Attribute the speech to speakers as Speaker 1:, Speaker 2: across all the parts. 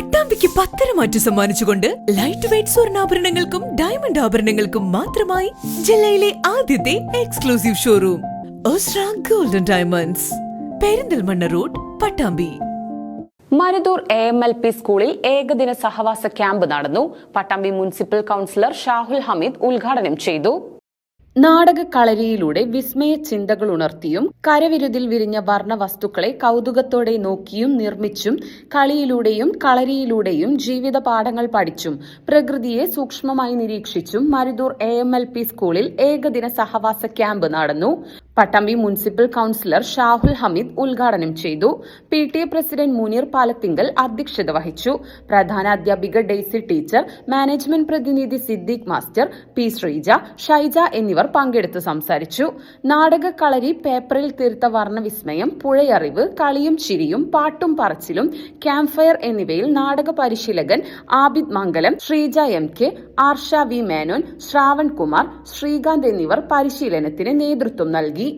Speaker 1: പട്ടാമ്പിക്ക് പത്തര മാറ്റി സമ്മാനിച്ചുകൊണ്ട് ലൈറ്റ് വെയിറ്റ് സ്വർണാഭരണങ്ങൾക്കും ഡയമണ്ട് ആഭരണങ്ങൾക്കും മാത്രമായി ജില്ലയിലെ ആദ്യത്തെ exclusive showroom Osra golden diamonds Perinthalmanna road Pattambi.
Speaker 2: Maruthur A M L P സ്കൂളിൽ ഏകദിന സഹവാസ ക്യാമ്പ് നടന്നു. പട്ടാമ്പി മുനിസിപ്പൽ കൗൺസിലർ ഷാഹുൽ ഹമീദ് ഉദ്ഘാടനം ചെയ്തു. നാടക കളരിയിലൂടെ വിസ്മയ ചിന്തകൾ ഉണർത്തിയും കരവിരുതിൽ വിരിഞ്ഞ വർണ വസ്തുക്കളെ കൗതുകത്തോടെ നോക്കിയും നിർമ്മിച്ചും കളിയിലൂടെയും കളരിയിലൂടെയും ജീവിത പാഠങ്ങൾ പഠിച്ചും പ്രകൃതിയെ സൂക്ഷ്മമായി നിരീക്ഷിച്ചും Maruthur A M L P സ്കൂളിൽ ഏകദിന സഹവാസ ക്യാമ്പ് നടന്നു. പട്ടാമ്പി മുനിസിപ്പൽ കൌൺസിലർ ഷാഹുൽ ഹമീദ് ഉദ്ഘാടനം ചെയ്തു. P T A president Muneer Palathingal അധ്യക്ഷത വഹിച്ചു. പ്രധാന അധ്യാപിക ഡെയ്സി ടീച്ചർ മാനേജ്മെന്റ് പ്രതിനിധി സിദ്ദീഖ് മാസ്റ്റർ പി ശ്രീജ ഷൈജ എന്നിവർ പങ്കെടുത്ത് സംസാരിച്ചു. നാടക കളരി പേപ്പറിൽ തീർത്ത വർണവിസ്മയം പുഴയറിവ് കളിയും ചിരിയും പാട്ടും പറച്ചിലും ക്യാമ്പ് ഫയർ എന്നിവയിൽ നാടക പരിശീലകൻ Abid Mangalam Sreeja M K Arsha V Menon Shravan Kumar Srikanth എന്നിവർ പരിശീലനത്തിന് നേതൃത്വം നൽകി.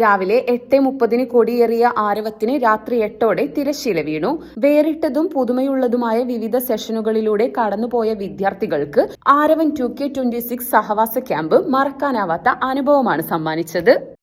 Speaker 2: രാവിലെ എട്ട് മുപ്പതിന് കൊടിയേറിയ ആരവത്തിന് രാത്രി എട്ടോടെ തിരശ്ശീല വീണു. വേറിട്ടതും പുതുമയുള്ളതുമായ വിവിധ സെഷനുകളിലൂടെ കടന്നുപോയ വിദ്യാർത്ഥികൾക്ക് Aravan two K twenty six സഹവാസ camp മറക്കാനാവാത്ത അനുഭവമാണ് സമ്മാനിച്ചത്.